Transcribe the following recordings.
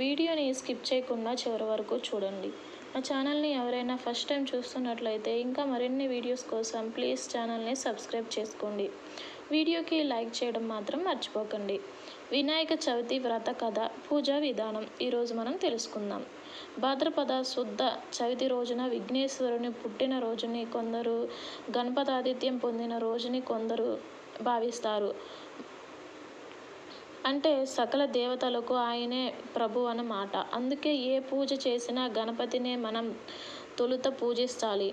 వీడియోని స్కిప్ చేయకుండా చివరి వరకు చూడండి. నా ఛానల్ని ఎవరైనా ఫస్ట్ టైం చూస్తున్నట్లయితే ఇంకా మరిన్ని వీడియోస్ కోసం ప్లీజ్ ఛానల్ని సబ్స్క్రైబ్ చేసుకోండి. వీడియోకి లైక్ చేయడం మాత్రం మర్చిపోకండి. వినాయక చవితి వ్రత కథ పూజా విధానం ఈరోజు మనం తెలుసుకుందాం. భాద్రపద శుద్ధ చవితి రోజున విఘ్నేశ్వరుని పుట్టిన రోజుని కొందరు గణపతాదిత్యం పొందిన రోజుని కొందరు భావిస్తారు. అంటే సకల దేవతలకు ఆయనే ప్రభు అన్నమాట. అందుకే ఏ పూజ చేసినా గణపతినే మనం తొలుత పూజిస్తాలి.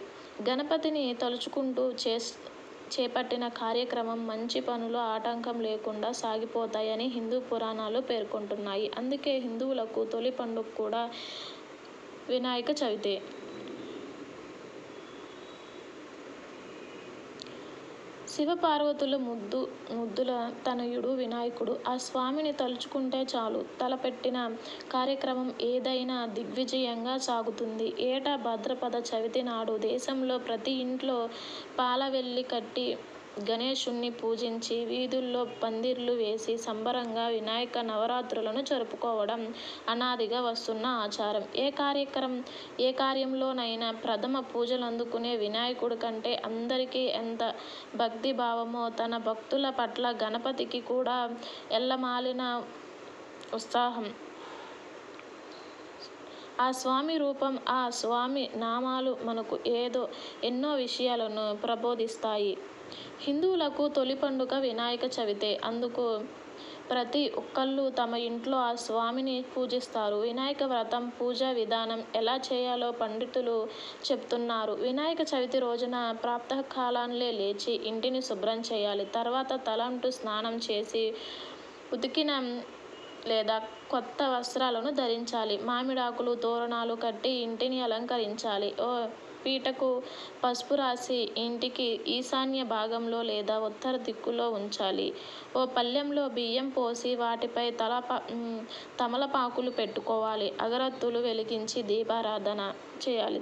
గణపతిని తలుచుకుంటూ చే చేపట్టిన కార్యక్రమం మంచి పనులు ఆటంకం లేకుండా సాగిపోతాయని హిందూ పురాణాలు పేర్కొంటున్నాయి. అందుకే హిందువులకు తొలి పండుగ కూడా వినాయక చవితే. శివపార్వతుల ముద్దు ముద్దుల తనయుడు వినాయకుడు. ఆ స్వామిని తలుచుకుంటే చాలు. తలపెట్టిన కార్యక్రమం ఏదైనా దిగ్విజయంగా సాగుతుంది. ఏటా భద్రపద చవితి నాడు దేశంలో ప్రతి ఇంట్లో పాలవెల్లి కట్టి గణేశుణ్ణి పూజించి వీధుల్లో పందిర్లు వేసి సంబరంగా వినాయక నవరాత్రులను జరుపుకోవడం అనాదిగా వస్తున్న ఆచారం. ఏ కార్యక్రమం ఏ కార్యంలోనైనా ప్రథమ పూజలు అందుకునే వినాయకుడి కంటే అందరికీ ఎంత భక్తి భావమో తన భక్తుల పట్ల గణపతికి కూడా ఎల్లమాలిన ఉత్సాహం. ఆ స్వామి రూపం ఆ స్వామి నామాలు మనకు ఏదో ఎన్నో విషయాలను ప్రబోధిస్తాయి. హిందువులకు తొలి పండుగ వినాయక చవితే. అందుకు ప్రతి ఒక్కళ్ళు తమ ఇంట్లో ఆ స్వామిని పూజిస్తారు. వినాయక వ్రతం పూజా విధానం ఎలా చేయాలో పండితులు చెప్తున్నారు. వినాయక చవితి రోజున ప్రాప్తకాలాన్లే లేచి ఇంటిని శుభ్రం చేయాలి. తర్వాత తలంటూ స్నానం చేసి ఉతికిన లేదా కొత్త వస్త్రాలను ధరించాలి. మామిడాకులు తోరణాలు కట్టి ఇంటిని అలంకరించాలి. ఓ పీటకు పసుపు రాసి ఇంటికి ఈశాన్య భాగంలో లేదా ఉత్తర దిక్కులో ఉంచాలి. ఓ పళ్ళెంలో బియ్యం పోసి వాటిపై తలపా తమలపాకులు పెట్టుకోవాలి. అగరత్తులు వెలిగించి దీపారాధన చేయాలి.